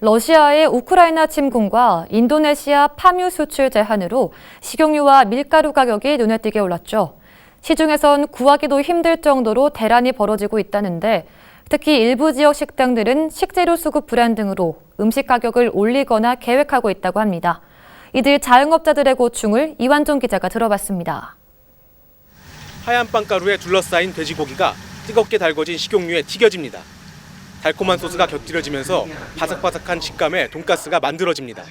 러시아의 우크라이나 침공과 인도네시아 파묘 수출 제한으로 식용유와 밀가루 가격이 눈에 띄게 올랐죠. 시중에선 구하기도 힘들 정도로 대란이 벌어지고 있다는데 특히 일부 지역 식당들은 식재료 수급 불안 등으로 음식 가격을 올리거나 계획하고 있다고 합니다. 이들 자영업자들의 고충을 이완종 기자가 들어봤습니다. 하얀 빵가루에 둘러싸인 돼지고기가 뜨겁게 달궈진 식용유에 튀겨집니다. 달콤한 소스가 곁들여지면서 바삭바삭한 식감의 돈가스가 만들어집니다.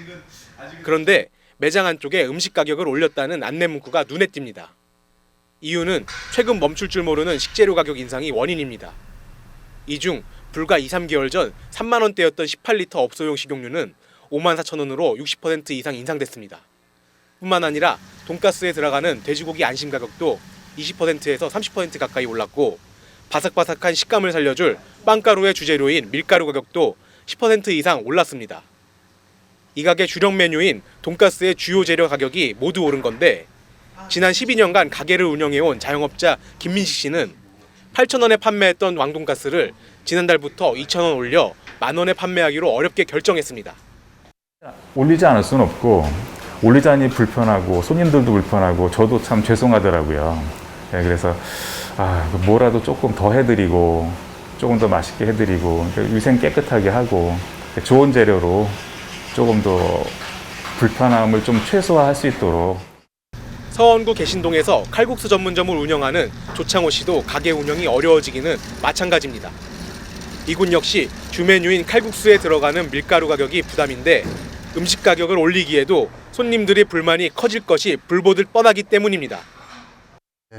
그런데 매장 안쪽에 음식 가격을 올렸다는 안내 문구가 눈에 띕니다. 이유는 최근 멈출 줄 모르는 식재료 가격 인상이 원인입니다. 이 중 불과 2, 3개월 전 3만 원대였던 18리터 업소용 식용유는 5만 4천 원으로 60% 이상 인상됐습니다. 뿐만 아니라 돈가스에 들어가는 돼지고기 안심 가격도 20%에서 30% 가까이 올랐고 바삭바삭한 식감을 살려줄 빵가루의 주재료인 밀가루 가격도 10% 이상 올랐습니다. 이 가게 주력 메뉴인 돈가스의 주요 재료 가격이 모두 오른 건데 지난 12년간 가게를 운영해온 자영업자 김민식 씨는 8,000원에 판매했던 왕돈가스를 지난달부터 2,000원 올려 만 원에 판매하기로 어렵게 결정했습니다. 올리지 않을 수는 없고 올리자니 불편하고 손님들도 불편하고 저도 참 죄송하더라고요. 예, 그래서 아, 뭐라도 조금 더 해드리고 조금 더 맛있게 해드리고 위생 깨끗하게 하고 좋은 재료로 조금 더 불편함을 좀 최소화할 수 있도록 서원구 개신동에서 칼국수 전문점을 운영하는 조창호 씨도 가게 운영이 어려워지기는 마찬가지입니다. 이곳 역시 주 메뉴인 칼국수에 들어가는 밀가루 가격이 부담인데 음식 가격을 올리기에도 손님들의 불만이 커질 것이 불보듯 뻔하기 때문입니다.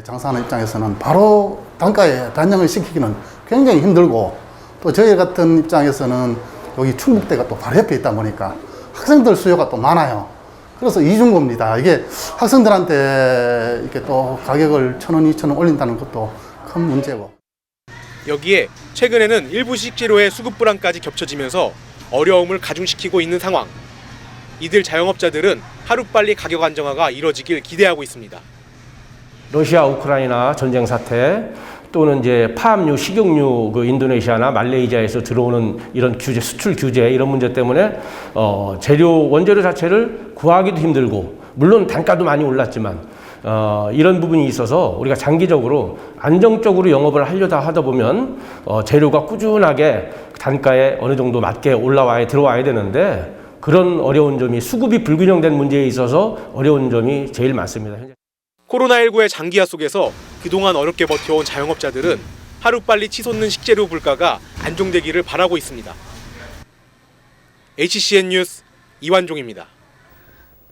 장사하는 입장에서는 바로 단가에 단정을 시키기는 굉장히 힘들고 또 저희 같은 입장에서는 여기 충북대가 또 바로 옆에 있다 보니까 학생들 수요가 또 많아요. 그래서 이중고입니다. 이게 학생들한테 이렇게 또 가격을 천 원, 이천 원 올린다는 것도 큰 문제고. 여기에 최근에는 일부 식재료의 수급 불안까지 겹쳐지면서 어려움을 가중시키고 있는 상황. 이들 자영업자들은 하루빨리 가격 안정화가 이뤄지길 기대하고 있습니다. 러시아 우크라이나 전쟁 사태 또는 이제 파업류, 식용유 그 인도네시아나 말레이시아에서 들어오는 이런 규제, 수출 규제 이런 문제 때문에 어, 재료 원재료 자체를 구하기도 힘들고 물론 단가도 많이 올랐지만 어, 이런 부분이 있어서 우리가 장기적으로 안정적으로 영업을 하려다 하다 보면 어, 재료가 꾸준하게 단가에 어느 정도 맞게 올라와야 들어와야 되는데 그런 어려운 점이 수급이 불균형된 문제에 있어서 어려운 점이 제일 많습니다. 현재. 코로나19의 장기화 속에서 그동안 어렵게 버텨온 자영업자들은 하루빨리 치솟는 식재료 물가가 안정되기를 바라고 있습니다. HCN 뉴스 이완종입니다.